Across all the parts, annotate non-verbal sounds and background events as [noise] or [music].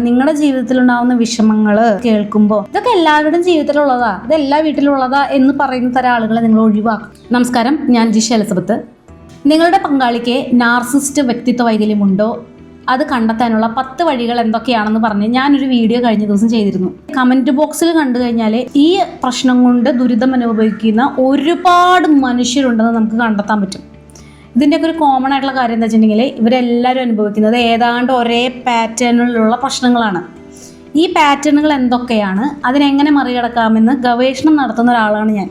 നിങ്ങളുടെ ജീവിതത്തിൽ ഉണ്ടാവുന്ന വിഷമങ്ങൾ കേൾക്കുമ്പോൾ ഇതൊക്കെ എല്ലാവരുടെയും ജീവിതത്തിലുള്ളതാ. ഇത് എല്ലാ വീട്ടിലുള്ളതാ എന്ന് പറയുന്ന തരം ആളുകളെ നിങ്ങൾ ഒഴിവാക്കും. നമസ്കാരം ഞാൻ ജിഷ എലിസബത്ത്. നിങ്ങളുടെ പങ്കാളിക്ക് നാർസിസ്റ്റ് വ്യക്തിത്വ വൈകല്യമുണ്ടോ? അത് കണ്ടെത്താനുള്ള പത്ത് വഴികൾ എന്തൊക്കെയാണെന്ന് പറഞ്ഞ് ഞാനൊരു വീഡിയോ കഴിഞ്ഞ ദിവസം ചെയ്തിരുന്നു. കമന്റ് ബോക്സിൽ കണ്ടു കഴിഞ്ഞാൽ ഈ പ്രശ്നം കൊണ്ട് ദുരിതം അനുഭവിക്കുന്ന ഒരുപാട് മനുഷ്യരുണ്ടെന്ന് നമുക്ക് കണ്ടെത്താൻ പറ്റും. ഇതിന്റെയൊക്കെ ഒരു കോമൺ ആയിട്ടുള്ള കാര്യം എന്താ വെച്ചിട്ടുണ്ടെങ്കിൽ ഇവരെല്ലാവരും അനുഭവിക്കുന്നത് ഏതാണ്ട് ഒരേ പാറ്റേണിലുള്ള പ്രശ്നങ്ങളാണ്. ഈ പാറ്റേണുകൾ എന്തൊക്കെയാണ്? അതിനെങ്ങനെ മറികടക്കാമെന്ന് ഗവേഷണം നടത്തുന്ന ഒരാളാണ് ഞാൻ.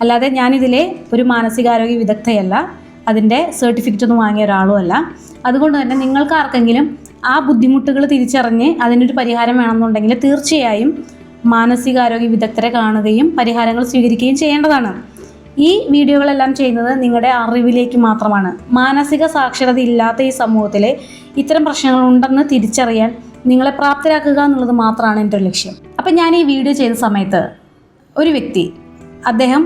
അല്ലാതെ ഞാനിതിലെ ഒരു മാനസികാരോഗ്യ വിദഗ്ധയല്ല. അതിന്റെ സർട്ടിഫിക്കറ്റ് ഒന്നും വാങ്ങിയ ഒരാളുമല്ല അതുകൊണ്ട് തന്നെ നിങ്ങൾക്ക് ആർക്കെങ്കിലും ആ ബുദ്ധിമുട്ടുകൾ തിരിച്ചറിഞ്ഞ് അതിനൊരു പരിഹാരം വേണമെന്നുണ്ടെങ്കിൽ തീർച്ചയായും മാനസികാരോഗ്യ വിദഗ്ധരെ കാണുകയും പരിഹാരങ്ങൾ സ്വീകരിക്കുകയും ചെയ്യേണ്ടതാണ്. ഈ വീഡിയോകളെല്ലാം ചെയ്യുന്നത് നിങ്ങളുടെ അറിവിലേക്ക് മാത്രമാണ്. മാനസിക സാക്ഷരത ഇല്ലാത്ത ഈ സമൂഹത്തിൽ ഇത്തരം പ്രശ്നങ്ങൾ ഉണ്ടെന്ന് തിരിച്ചറിയാൻ നിങ്ങളെ പ്രാപ്തരാക്കുക എന്നുള്ളത് മാത്രമാണ് എന്റെ ഒരു ലക്ഷ്യം. അപ്പം ഞാൻ ഈ വീഡിയോ ചെയ്ത സമയത്ത് ഒരു വ്യക്തി അദ്ദേഹം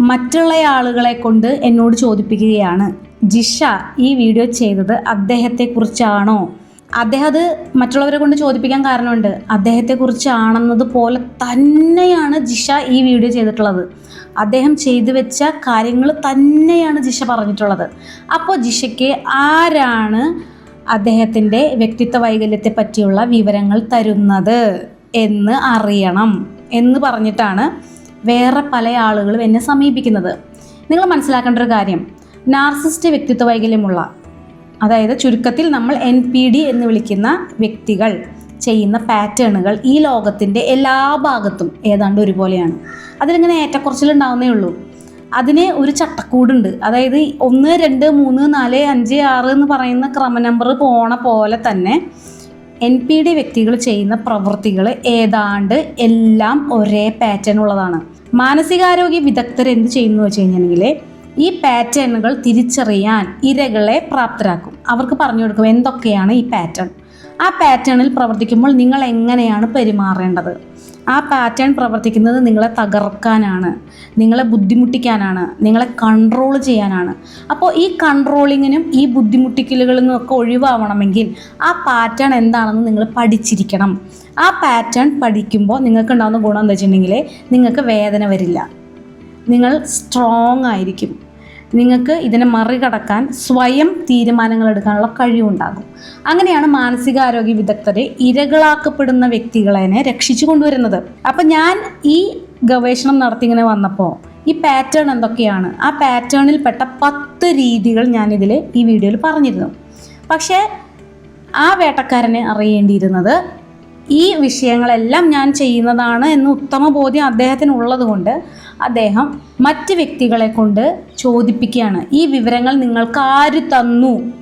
മറ്റുള്ള ആളുകളെ കൊണ്ട് എന്നോട് ചോദിപ്പിക്കുകയാണ് ജിഷ ഈ വീഡിയോ ചെയ്തത് അദ്ദേഹത്തെക്കുറിച്ചാണോ? അദ്ദേഹം അത് മറ്റുള്ളവരെ കൊണ്ട് ചോദിപ്പിക്കാൻ കാരണമുണ്ട്. അദ്ദേഹത്തെക്കുറിച്ചാണെന്നത് പോലെ തന്നെയാണ് ജിഷ ഈ വീഡിയോ ചെയ്തിട്ടുള്ളത്. അദ്ദേഹം ചെയ്തു വെച്ച കാര്യങ്ങൾ തന്നെയാണ് ജിഷ പറഞ്ഞിട്ടുള്ളത്. അപ്പോൾ ജിഷയ്ക്ക് ആരാണ് അദ്ദേഹത്തിന്റെ വ്യക്തിത്വ വൈകല്യത്തെ പറ്റിയുള്ള വിവരങ്ങൾ തരുന്നത് എന്ന് അറിയണം എന്ന് പറഞ്ഞിട്ടാണ് വേറെ പല ആളുകളും എന്നെ സമീപിക്കുന്നത്. നിങ്ങൾ മനസ്സിലാക്കേണ്ട ഒരു കാര്യം. നാർസിസ്റ്റ് വ്യക്തിത്വ വൈകല്യമുള്ള അതായത് ചുരുക്കത്തിൽ നമ്മൾ എൻ പി ഡി എന്ന് വിളിക്കുന്ന വ്യക്തികൾ ചെയ്യുന്ന പാറ്റേണുകൾ ഈ ലോകത്തിന്റെ എല്ലാ ഭാഗത്തും ഏതാണ്ട് ഒരുപോലെയാണ്. അതിലിങ്ങനെ ഏറ്റക്കുറച്ചിലുണ്ടാവുന്നേ ഉള്ളൂ. അതിന് ഒരു ചട്ടക്കൂടുണ്ട്. അതായത് ഒന്ന് രണ്ട് മൂന്ന് നാല് അഞ്ച് ആറ് എന്ന് പറയുന്ന ക്രമ നമ്പർ പോണ പോലെ തന്നെ എൻ പി ഡി വ്യക്തികൾ ചെയ്യുന്ന പ്രവൃത്തികൾ ഏതാണ്ട് എല്ലാം ഒരേ പാറ്റേൺ ഉള്ളതാണ്. മാനസികാരോഗ്യ വിദഗ്ധർ എന്ത് ചെയ്യുന്നു വെച്ച് കഴിഞ്ഞിട്ടുണ്ടെങ്കിൽ ഈ പാറ്റേണുകൾ തിരിച്ചറിയാൻ ഇരകളെ പ്രാപ്തരാക്കും. അവർക്ക് പറഞ്ഞു കൊടുക്കും എന്തൊക്കെയാണ് ഈ പാറ്റേൺ ആ പാറ്റേണിൽ പ്രവർത്തിക്കുമ്പോൾ നിങ്ങൾ എങ്ങനെയാണ് പെരുമാറേണ്ടത്? ആ പാറ്റേൺ പ്രവർത്തിക്കുന്നത് നിങ്ങളെ തകർക്കാനാണ് നിങ്ങളെ ബുദ്ധിമുട്ടിക്കാനാണ് നിങ്ങളെ കൺട്രോൾ ചെയ്യാനാണ്. അപ്പോൾ ഈ കൺട്രോളിങ്ങിനും ഈ ബുദ്ധിമുട്ടിക്കലുകളിൽ നിന്നൊക്കെ ഒഴിവാവണമെങ്കിൽ ആ പാറ്റേൺ എന്താണെന്ന് നിങ്ങൾ പഠിച്ചിരിക്കണം. ആ പാറ്റേൺ പഠിക്കുമ്പോൾ നിങ്ങൾക്ക് ഉണ്ടാകുന്ന ഗുണം എന്താ വെച്ചിട്ടുണ്ടെങ്കിൽ നിങ്ങൾക്ക് വേദന വരില്ല. നിങ്ങൾ സ്ട്രോങ് ആയിരിക്കും. നിങ്ങൾക്ക് ഇതിനെ മറികടക്കാൻ സ്വയം തീരുമാനങ്ങൾ എടുക്കാനുള്ള കഴിവുണ്ടാകും. അങ്ങനെയാണ് മാനസികാരോഗ്യ വിദഗ്ധരെ ഇരകളാക്കപ്പെടുന്ന വ്യക്തികളെ രക്ഷിച്ചു കൊണ്ടുവരുന്നത്. അപ്പം ഞാൻ ഈ ഗവേഷണം നടത്തി ഇങ്ങനെ വന്നപ്പോൾ ഈ പാറ്റേൺ എന്തൊക്കെയാണ്? ആ പാറ്റേണിൽ പെട്ട പത്ത് രീതികൾ ഞാനിതിൽ ഈ വീഡിയോയിൽ പറഞ്ഞിരുന്നു. പക്ഷേ ആ വേട്ടക്കാരനെ അറിയേണ്ടിയിരുന്നത് ഈ വിഷയങ്ങളെല്ലാം ഞാൻ ചെയ്യുന്നതാണ് എന്ന് ഉത്തമ ബോധ്യം അദ്ദേഹത്തിന് ഉള്ളതുകൊണ്ട് അദ്ദേഹം മറ്റ് വ്യക്തികളെ കൊണ്ട് ചോദിപ്പിക്കുകയാണ്. ഈ വിവരങ്ങൾ നിങ്ങൾക്ക് ആര് തന്നു?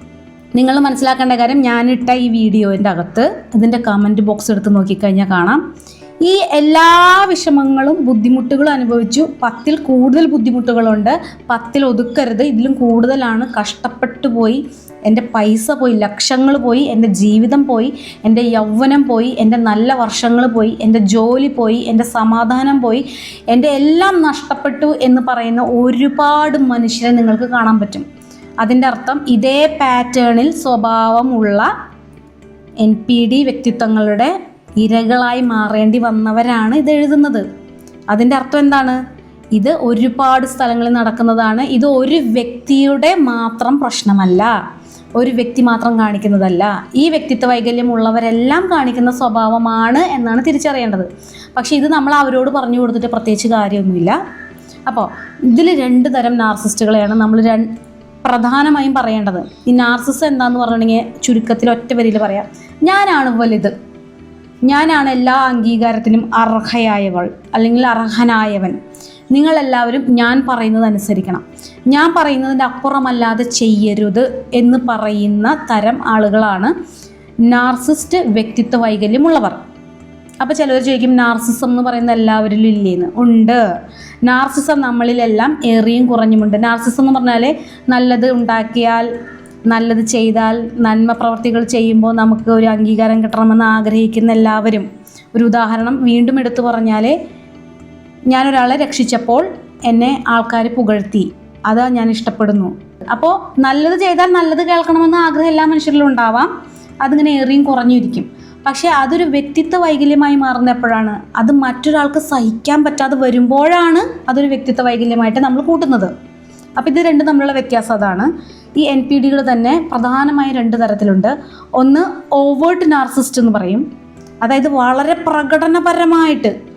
നിങ്ങൾ മനസ്സിലാക്കേണ്ട കാര്യം ഞാനിട്ട ഈ വീഡിയോന്റെ അകത്ത് ഇതിന്റെ കമന്റ് ബോക്സ് എടുത്ത് നോക്കിക്കഴിഞ്ഞാൽ കാണാം. ഈ എല്ലാ വിഷമങ്ങളും ബുദ്ധിമുട്ടുകളും അനുഭവിച്ചു. പത്തിൽ കൂടുതൽ ബുദ്ധിമുട്ടുകളുണ്ട്. പത്തിൽ ഒതുക്കരുത്. ഇതിലും കൂടുതലാണ്. കഷ്ടപ്പെട്ടു പോയി എന്റെ പൈസ പോയി ലക്ഷങ്ങൾ പോയി എന്റെ ജീവിതം പോയി എന്റെ യൗവനം പോയി എന്റെ നല്ല വർഷങ്ങൾ പോയി എന്റെ ജോലി പോയി എന്റെ സമാധാനം പോയി എന്റെ എല്ലാം നഷ്ടപ്പെട്ടു എന്ന് പറയുന്ന ഒരുപാട് മനുഷ്യരെ നിങ്ങൾക്ക് കാണാൻ പറ്റും. അതിന്റെ അർത്ഥം ഇതേ പാറ്റേണിൽ സ്വഭാവമുള്ള എൻ പി ഡി വ്യക്തിത്വങ്ങളുടെ ഇരകളായി മാറേണ്ടി വന്നവരാണ് ഇത് എഴുതുന്നത്. അതിന്റെ അർത്ഥം എന്താണ്? ഇത് ഒരുപാട് സ്ഥലങ്ങളിൽ നടക്കുന്നതാണ്. ഇത് ഒരു വ്യക്തിയുടെ മാത്രം പ്രശ്നമല്ല. ഒരു വ്യക്തി മാത്രം കാണിക്കുന്നതല്ല. ഈ വ്യക്തിത്വ വൈകല്യം ഉള്ളവരെല്ലാം കാണിക്കുന്ന സ്വഭാവമാണ് എന്നാണ് തിരിച്ചറിയേണ്ടത്. പക്ഷേ ഇത് നമ്മൾ അവരോട് പറഞ്ഞു കൊടുത്തിട്ട് പ്രത്യേകിച്ച് കാര്യമൊന്നുമില്ല. അപ്പോൾ ഇതിൽ രണ്ട് തരം നാർസിസ്റ്റുകളെയാണ് നമ്മൾ പ്രധാനമായും പറയേണ്ടത്. ഈ നാർസിസ് എന്താന്ന് പറഞ്ഞിട്ടുണ്ടെങ്കിൽ ചുരുക്കത്തിൽ ഒറ്റ വരിയിൽ പറയാം. ഞാനാണ് വലുത്. ഞാനാണ് എല്ലാ അംഗീകാരത്തിനും അർഹയായവൾ അല്ലെങ്കിൽ അർഹനായവൻ. നിങ്ങളെല്ലാവരും ഞാൻ പറയുന്നത് അനുസരിക്കണം ഞാൻ പറയുന്നതിന്റെ അപ്പുറമല്ലാതെ ചെയ്യരുത് എന്ന് പറയുന്ന തരം ആളുകളാണ് നാർസിസ്റ്റ് വ്യക്തിത്വ വൈകല്യമുള്ളവർ. അപ്പോൾ ചിലർ ചോദിക്കും നാർസിസം എന്ന് പറയുന്ന എല്ലാവരിലും ഇല്ലേന്ന്? ഉണ്ട്. നാർസിസം നമ്മളിലെല്ലാം ഏറിയും കുറഞ്ഞുമുണ്ട്. നാർസിസം എന്ന് പറഞ്ഞാൽ നല്ലത് ഉണ്ടാക്കിയാൽ നല്ലത് ചെയ്താൽ നന്മ പ്രവർത്തികൾ ചെയ്യുമ്പോൾ നമുക്ക് ഒരു അംഗീകാരം കിട്ടണമെന്ന് ആഗ്രഹിക്കുന്ന എല്ലാവരും. ഒരു ഉദാഹരണം വീണ്ടും എടുത്തു പറഞ്ഞാൽ ഞാനൊരാളെ രക്ഷിച്ചപ്പോൾ എന്നെ ആൾക്കാർ പുകഴ്ത്തി. അത് ഞാൻ ഇഷ്ടപ്പെടുന്നു. അപ്പോൾ നല്ലത് ചെയ്താൽ നല്ലത് കേൾക്കണമെന്ന് ആഗ്രഹം എല്ലാ മനുഷ്യരിലും ഉണ്ടാവാം. അതിങ്ങനെ ഏറിയും കുറഞ്ഞിരിക്കും. പക്ഷേ അതൊരു വ്യക്തിത്വ വൈകല്യമായി മാറുന്ന എപ്പോഴാണ് അത് മറ്റൊരാൾക്ക് സഹിക്കാൻ പറ്റാതെ വരുമ്പോഴാണ് അതൊരു വ്യക്തിത്വ വൈകല്യമായിട്ട് നമ്മൾ കൂട്ടുന്നത്. അപ്പോൾ ഇത് രണ്ടും തമ്മിലുള്ള വ്യത്യാസം അതാണ്. ഈ എൻ പി ഡികൾ തന്നെ പ്രധാനമായും രണ്ട് തരത്തിലുണ്ട്. ഒന്ന് ഓവേർട്ട് നാർസിസ്റ്റ് എന്ന് പറയും. അതായത് വളരെ പ്രകടനപരമായിട്ട്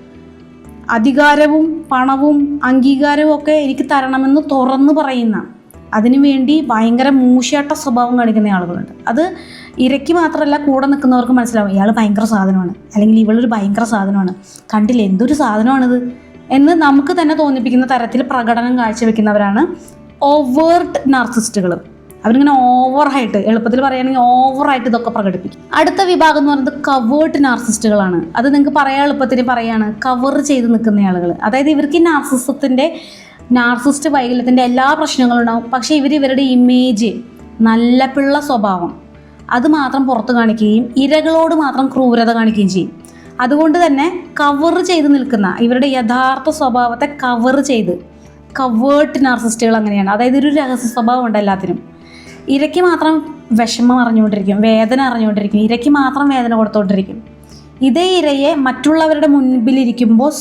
അധികാരവും പണവും അംഗീകാരവും ഒക്കെ എനിക്ക് തരണമെന്ന് തുറന്നു പറയുന്ന അതിനുവേണ്ടി ഭയങ്കര മൂശാട്ട സ്വഭാവം കാണിക്കുന്ന ആളുകളുണ്ട്. അത് ഇരയ്ക്ക് മാത്രമല്ല കൂടെ നിൽക്കുന്നവർക്ക് മനസ്സിലാവും ഇയാൾ ഭയങ്കര സാധനമാണ്. അല്ലെങ്കിൽ ഇവളൊരു ഭയങ്കര സാധനമാണ്. കണ്ടില്ല എന്തൊരു സാധനമാണിത്? എന്ന് നമുക്ക് തന്നെ തോന്നിപ്പിക്കുന്ന തരത്തിൽ പ്രകടനം കാഴ്ചവെക്കുന്നവരാണ് ഓവേർട്ട് നാർസിസ്റ്റുകൾ അവരിങ്ങനെ ഓവറായിട്ട് എളുപ്പത്തിൽ പറയുകയാണെങ്കിൽ ഓവറായിട്ട് ഇതൊക്കെ പ്രകടിപ്പിക്കും. അടുത്ത വിഭാഗം എന്ന് പറയുന്നത് കവേർട്ട് നാർസിസ്റ്റുകളാണ് അത് നിങ്ങൾക്ക് പറയാൻ എളുപ്പത്തിന് പറയാണ് കവർ ചെയ്ത് നിൽക്കുന്ന ആളുകൾ അതായത് ഇവർക്ക് നാർസിസത്തിന്റെ നാർസിസ്റ്റ് വൈകല്യത്തിന്റെ എല്ലാ പ്രശ്നങ്ങളും ഉണ്ടാവും. പക്ഷേ ഇവർ ഇവരുടെ ഇമേജ് നല്ല പിള്ള സ്വഭാവം അത് മാത്രം പുറത്തു കാണിക്കുകയും ഇരകളോട് മാത്രം ക്രൂരത കാണിക്കുകയും ചെയ്യും. അതുകൊണ്ട് തന്നെ കവർ ചെയ്ത് നിൽക്കുന്ന ഇവരുടെ യഥാർത്ഥ സ്വഭാവത്തെ കവർ ചെയ്ത് കവേർട്ട് നാർസിസ്റ്റുകൾ അങ്ങനെയാണ്. അതായത് ഒരു രഹസ്യ സ്വഭാവം ഉണ്ട് എല്ലാത്തിനും. ഇരയ്ക്ക് മാത്രം വിഷമം അറിഞ്ഞുകൊണ്ടിരിക്കും വേദന അറിഞ്ഞുകൊണ്ടിരിക്കും ഇരയ്ക്ക് മാത്രം വേദന കൊടുത്തുകൊണ്ടിരിക്കും ഇതേ ഇരയെ മറ്റുള്ളവരുടെ മുൻപിലിരിക്കുമ്പോൾ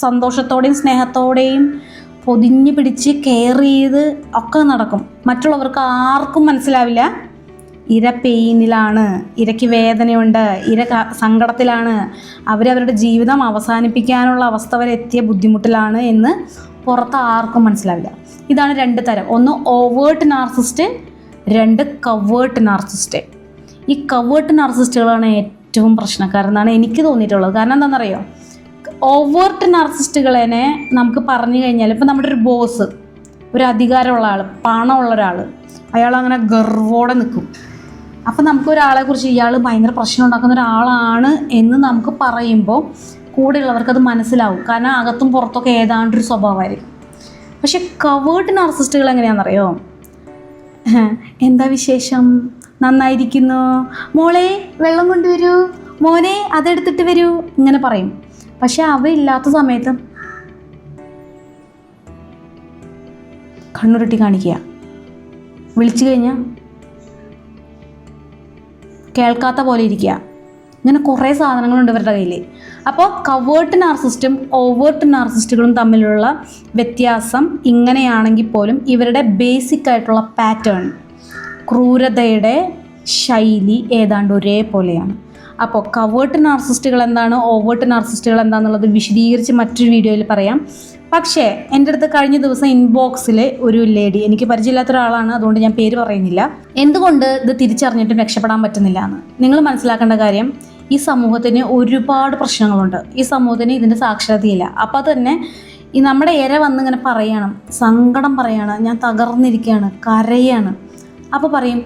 സന്തോഷത്തോടെയും സ്നേഹത്തോടെയും പൊതിഞ്ഞ് പിടിച്ച് കെയർ ചെയ്ത് ഒക്കെ നടക്കും. മറ്റുള്ളവർക്ക് ആർക്കും മനസ്സിലാവില്ല ഇര പെയിനിലാണ് ഇരയ്ക്ക് വേദനയുണ്ട് ഇര സങ്കടത്തിലാണ് അവരവരുടെ ജീവിതം അവസാനിപ്പിക്കാനുള്ള അവസ്ഥ വരെ എത്തിയ ബുദ്ധിമുട്ടിലാണ് എന്ന് പുറത്ത് ആർക്കും മനസ്സിലാവില്ല. ഇതാണ് രണ്ട് തരം. ഒന്ന് ഓവേർട്ട് നാർസിസ്റ്റ് രണ്ട് കവേർട്ട് നാർസിസ്റ്റ് ഈ കവേർട്ട് നാർസിസ്റ്റുകളാണ് ഏറ്റവും പ്രശ്നക്കാരെന്നാണ് എനിക്ക് തോന്നിയിട്ടുള്ളത്. കാരണം എന്താണെന്നറിയോ? ഓവേർട്ട് നാർസിസ്റ്റുകളെ നമുക്ക് പറഞ്ഞു കഴിഞ്ഞാൽ ഇപ്പം നമ്മുടെ ഒരു ബോസ് ഒരു അധികാരമുള്ള ആൾ പണമുള്ള ഒരാൾ അയാൾ അങ്ങനെ ഗർവോടെ നിൽക്കും. അപ്പം നമുക്ക് ഒരാളെ കുറിച്ച് ഇയാൾ ഭയങ്കര പ്രശ്നം ഉണ്ടാക്കുന്ന ഒരാളാണ് എന്ന് നമുക്ക് പറയുമ്പോൾ കൂടെയുള്ളവർക്ക് അത് മനസ്സിലാവും. കാരണം അകത്തും പുറത്തൊക്കെ ഏതാണ്ടൊരു സ്വഭാവമായിരിക്കും. പക്ഷെ കവേർട്ട് നാർസിസ്റ്റുകൾ എങ്ങനെയാണെന്നറിയോ? [laughs] എന്താ വിശേഷം? നന്നായിരിക്കുന്നു? മോളെ? വെള്ളം കൊണ്ടുവരൂ. മോനെ അതെടുത്തിട്ട് വരൂ. ഇങ്ങനെ പറയും. പക്ഷെ അവ ഇല്ലാത്ത സമയത്ത് കണ്ണുരുട്ടി കാണിക്കുക. വിളിച്ചു കഴിഞ്ഞാൽ കേൾക്കാത്ത പോലെ ഇരിക്കുക. ഇങ്ങനെ കുറേ സാധനങ്ങളുണ്ട് ഇവരുടെ കയ്യിൽ അപ്പോൾ കവേർട്ട് നാർസിസ്റ്റും ഓവേർട്ട് നാർസിസ്റ്റുകളും തമ്മിലുള്ള വ്യത്യാസം ഇങ്ങനെയാണെങ്കിൽ പോലും ഇവരുടെ ബേസിക് ആയിട്ടുള്ള പാറ്റേൺ ക്രൂരതയുടെ ശൈലി ഏതാണ്ട് ഒരേപോലെയാണ്. അപ്പോൾ കവേർട്ട് നാർസിസ്റ്റുകൾ എന്താണ് ഓവേർട്ട് നാർസിസ്റ്റുകൾ എന്താണെന്നുള്ളത് വിശദീകരിച്ച് മറ്റൊരു വീഡിയോയിൽ പറയാം. പക്ഷേ എന്റെ അടുത്ത് കഴിഞ്ഞ ദിവസം ഇൻബോക്സിൽ ഒരു ലേഡി എനിക്ക് പരിചയമില്ലാത്ത ഒരാളാണ് അതുകൊണ്ട് ഞാൻ പേര് പറയുന്നില്ല. എന്തുകൊണ്ട് ഇത് തിരിച്ചറിഞ്ഞിട്ടും രക്ഷപ്പെടാൻ പറ്റുന്നില്ല എന്ന്? നിങ്ങൾ മനസ്സിലാക്കേണ്ട കാര്യം ഈ സമൂഹത്തിന് ഒരുപാട് പ്രശ്നങ്ങളുണ്ട്. ഈ സമൂഹത്തിന് ഇതിന്റെ സാക്ഷരതയില്ല. അപ്പോൾ തന്നെ ഈ നമ്മുടെ ഇര വന്നിങ്ങനെ പറയണം സങ്കടം പറയാണ് ഞാൻ തകർന്നിരിക്കുകയാണ് കരയാണ്. അപ്പോൾ പറയും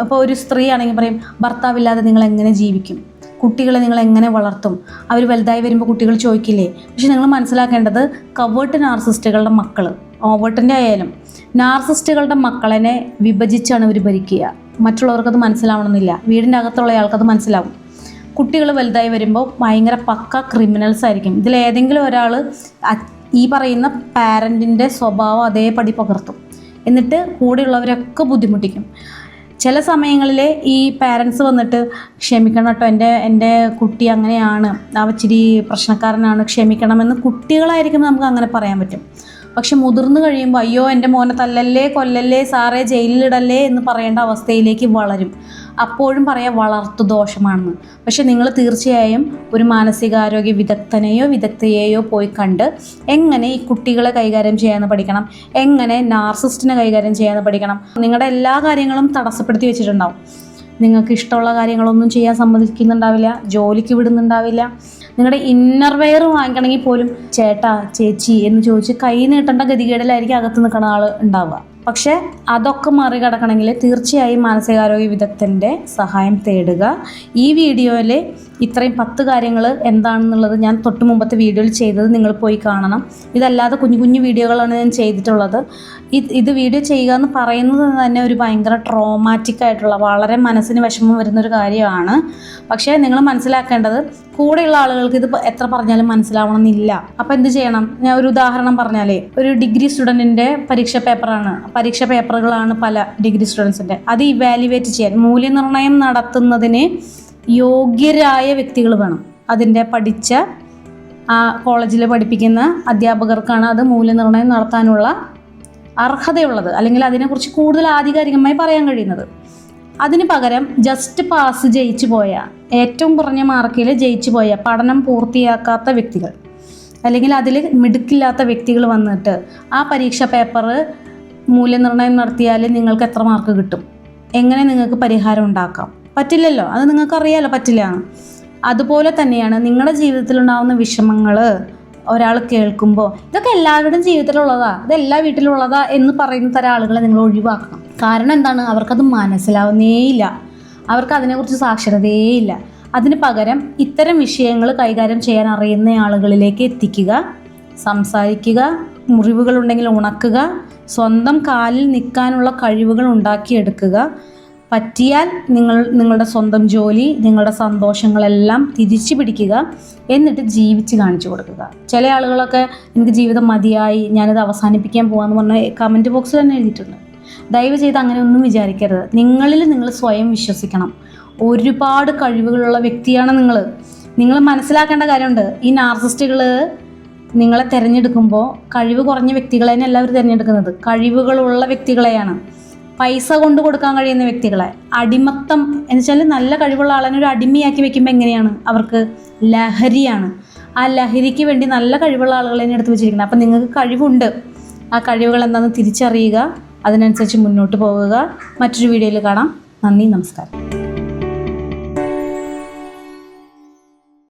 ഇപ്പോൾ ഒരു സ്ത്രീ ആണെങ്കിൽ പറയും ഭർത്താവില്ലാതെ നിങ്ങൾ എങ്ങനെ ജീവിക്കും? കുട്ടികളെ നിങ്ങൾ എങ്ങനെ വളർത്തും? അവർ വലുതായി വരുമ്പോൾ കുട്ടികൾ ചോദിക്കില്ലേ? പക്ഷെ നിങ്ങൾ മനസ്സിലാക്കേണ്ടത് കവേർട്ട് നാർസിസ്റ്റുകളുടെ മക്കൾ ഓവേർട്ടിന്റെ ആയാലും നാർസിസ്റ്റുകളുടെ മക്കളെ വിഭജിച്ചാണ് അവർ ഭരിക്കുക. മറ്റുള്ളവർക്കത് മനസ്സിലാവണമെന്നില്ല. വീടിന്റെ അകത്തുള്ള ആൾക്കത് മനസ്സിലാവും. കുട്ടികൾ വലുതായി വരുമ്പോൾ ഭയങ്കര പക്ക ക്രിമിനൽസ് ആയിരിക്കും. ഇതിലേതെങ്കിലും ഒരാൾ ഈ പറയുന്ന പാരന്റിന്റെ സ്വഭാവം അതേപടി പകർത്തും. എന്നിട്ട് കൂടെയുള്ളവരൊക്കെ ബുദ്ധിമുട്ടിക്കും. ചില സമയങ്ങളിൽ ഈ പാരൻസ് വന്നിട്ട് ക്ഷമിക്കണം കേട്ടോ എന്റെ എന്റെ കുട്ടി അങ്ങനെയാണ്. അവച്ചിരി പ്രശ്നക്കാരനാണ്. ക്ഷമിക്കണമെന്ന് കുട്ടികളായിരിക്കും നമുക്ക് അങ്ങനെ പറയാൻ പറ്റും. പക്ഷെ മുതിർന്നു കഴിയുമ്പോൾ അയ്യോ എന്റെ മോനെ തല്ലല്ലേ കൊല്ലല്ലേ സാറേ ജയിലിലിടല്ലേ എന്ന് പറയേണ്ട അവസ്ഥയിലേക്ക് വളരും. അപ്പോഴും പറയാം വളർത്തു ദോഷമാണെന്ന്. പക്ഷെ നിങ്ങൾ തീർച്ചയായും ഒരു മാനസികാരോഗ്യ വിദഗ്ധനെയോ വിദഗ്ധയെയോ പോയി കണ്ട് എങ്ങനെ ഈ കുട്ടികളെ കൈകാര്യം ചെയ്യാമെന്ന് പഠിക്കണം എങ്ങനെ നാർസിസ്റ്റിനെ കൈകാര്യം ചെയ്യാമെന്ന് പഠിക്കണം നിങ്ങളുടെ എല്ലാ കാര്യങ്ങളും തടസ്സപ്പെടുത്തി വെച്ചിട്ടുണ്ടാവും. നിങ്ങൾക്ക് ഇഷ്ടമുള്ള കാര്യങ്ങളൊന്നും ചെയ്യാൻ സമ്മതിക്കുന്നുണ്ടാവില്ല ജോലിക്ക് വിടുന്നുണ്ടാവില്ല. നിങ്ങളുടെ ഇന്നർ വെയർ വാങ്ങിക്കണമെങ്കിൽ പോലും ചേട്ടാ ചേച്ചി എന്ന് ചോദിച്ച് കൈ നീട്ടേണ്ട ഗതികേടിലായിരിക്കും അകത്ത് നിൽക്കുന്ന ആൾ ഉണ്ടാവുക. പക്ഷേ അതൊക്കെ മറികടക്കണമെങ്കിൽ തീർച്ചയായും മാനസികാരോഗ്യ വിദഗ്ധന്റെ സഹായം തേടുക. ഈ വീഡിയോയിൽ ഇത്രയും പത്ത് കാര്യങ്ങൾ എന്താണെന്നുള്ളത് ഞാൻ തൊട്ട് മുമ്പത്തെ വീഡിയോയിൽ ചെയ്തത് നിങ്ങൾ പോയി കാണണം. ഇതല്ലാതെ കുഞ്ഞു കുഞ്ഞു വീഡിയോകളാണ് ഞാൻ ചെയ്തിട്ടുള്ളത്. ഇത് ഇത് വീഡിയോ ചെയ്യുക എന്ന് പറയുന്നത് തന്നെ ഒരു ഭയങ്കര ട്രോമാറ്റിക് ആയിട്ടുള്ള വളരെ മനസ്സിന് വിഷമം വരുന്നൊരു കാര്യമാണ്. പക്ഷേ നിങ്ങൾ മനസ്സിലാക്കേണ്ടത് കൂടെയുള്ള ആളുകൾക്ക് ഇത് എത്ര പറഞ്ഞാലും മനസ്സിലാവണമെന്നില്ല. അപ്പോൾ എന്ത് ചെയ്യണം? ഞാൻ ഒരു ഉദാഹരണം പറഞ്ഞാലേ ഒരു ഡിഗ്രി സ്റ്റുഡന്റിന്റെ പരീക്ഷ പേപ്പറാണ്. പരീക്ഷ പേപ്പറുകളാണ് പല ഡിഗ്രി സ്റ്റുഡൻസിന്റെ അത് ഇവാലുവേറ്റ് ചെയ്യാൻ മൂല്യനിർണയം നടത്തുന്നതിന് യോഗ്യരായ വ്യക്തികൾ വേണം. അതിന്റെ പഠിച്ച ആ കോളേജിൽ പഠിപ്പിക്കുന്ന അധ്യാപകർക്കാണ് അത് മൂല്യനിർണയം നടത്താനുള്ള അർഹതയുള്ളത്. അല്ലെങ്കിൽ അതിനെക്കുറിച്ച് കൂടുതൽ ആധികാരികമായി പറയാൻ കഴിയുന്നത്. അതിന് പകരം ജസ്റ്റ് പാസ് ജയിച്ചു പോയ ഏറ്റവും കുറഞ്ഞ മാർക്കിൽ ജയിച്ചു പോയ പഠനം പൂർത്തിയാക്കാത്ത വ്യക്തികൾ അല്ലെങ്കിൽ അതിൽ മിടുക്കില്ലാത്ത വ്യക്തികൾ വന്നിട്ട് ആ പരീക്ഷ പേപ്പർ മൂല്യനിർണയം നടത്തിയാൽ നിങ്ങൾക്ക് എത്ര മാർക്ക് കിട്ടും? എങ്ങനെ നിങ്ങൾക്ക് പരിഹാരം ഉണ്ടാക്കാം? പറ്റില്ലല്ലോ. അത് നിങ്ങൾക്ക് അറിയാലോ പറ്റില്ല. അതുപോലെ തന്നെയാണ് നിങ്ങളുടെ ജീവിതത്തിലുണ്ടാകുന്ന വിഷമങ്ങൾ ഒരാൾ കേൾക്കുമ്പോൾ ഇതൊക്കെ എല്ലാവരുടെയും ജീവിതത്തിലുള്ളതാ ഇത് എല്ലാ വീട്ടിലുള്ളതാ എന്ന് പറയുന്ന തരം ആളുകളെ നിങ്ങൾ ഒഴിവാക്കണം. കാരണം എന്താണ്? അവർക്കത് മനസ്സിലാവുന്നേയില്ല അവർക്ക് അതിനെക്കുറിച്ച് സാക്ഷരതയേയില്ല അതിന് പകരം ഇത്തരം വിഷയങ്ങൾ കൈകാര്യം ചെയ്യാൻ അറിയുന്ന ആളുകളിലേക്ക് എത്തിക്കുക സംസാരിക്കുക മുറിവുകളുണ്ടെങ്കിൽ ഉണക്കുക സ്വന്തം കാലിൽ നിൽക്കാനുള്ള കഴിവുകൾ ഉണ്ടാക്കിയെടുക്കുക പറ്റിയാൽ നിങ്ങൾ നിങ്ങളുടെ സ്വന്തം ജോലി നിങ്ങളുടെ സന്തോഷങ്ങളെല്ലാം തിരിച്ചു പിടിക്കുക എന്നിട്ട് ജീവിച്ച് കാണിച്ചു കൊടുക്കുക. ചില ആളുകളൊക്കെ എനിക്ക് ജീവിതം മതിയായി ഞാനിത് അവസാനിപ്പിക്കാൻ പോകാമെന്ന് പറഞ്ഞ കമന്റ് ബോക്സിൽ തന്നെ എഴുതിയിട്ടുണ്ട്. ദയവ് ചെയ്ത് അങ്ങനെ ഒന്നും വിചാരിക്കരുത്. നിങ്ങളിൽ നിങ്ങൾ സ്വയം വിശ്വസിക്കണം. ഒരുപാട് കഴിവുകളുള്ള വ്യക്തിയാണ് നിങ്ങൾ നിങ്ങൾ മനസ്സിലാക്കേണ്ട കാര്യമുണ്ട്. ഈ നാർസിസ്റ്റുകൾ നിങ്ങളെ തിരഞ്ഞെടുക്കുമ്പോൾ കഴിവ് കുറഞ്ഞ വ്യക്തികളെ തന്നെ എല്ലാവരും തിരഞ്ഞെടുക്കുന്നത്. കഴിവുകളുള്ള വ്യക്തികളെയാണ്. പൈസ കൊണ്ട് കൊടുക്കാൻ കഴിയുന്ന വ്യക്തികളെ. അടിമത്തം എന്ന് വെച്ചാൽ നല്ല കഴിവുള്ള ആളിനെ ഒരു അടിമയാക്കി വെക്കുമ്പോൾ എങ്ങനെയാണ്? അവർക്ക് ലഹരിയാണ്. ആ ലഹരിക്ക് വേണ്ടി നല്ല കഴിവുള്ള ആളുകളെ എടുത്ത് വെച്ചിരിക്കുന്നത്. അപ്പം നിങ്ങൾക്ക് കഴിവുണ്ട്. ആ കഴിവുകൾ എന്താണെന്ന് തിരിച്ചറിയുക. അതിനനുസരിച്ച് മുന്നോട്ട് പോവുക. മറ്റൊരു വീഡിയോയിൽ കാണാം. നന്ദി നമസ്കാരം.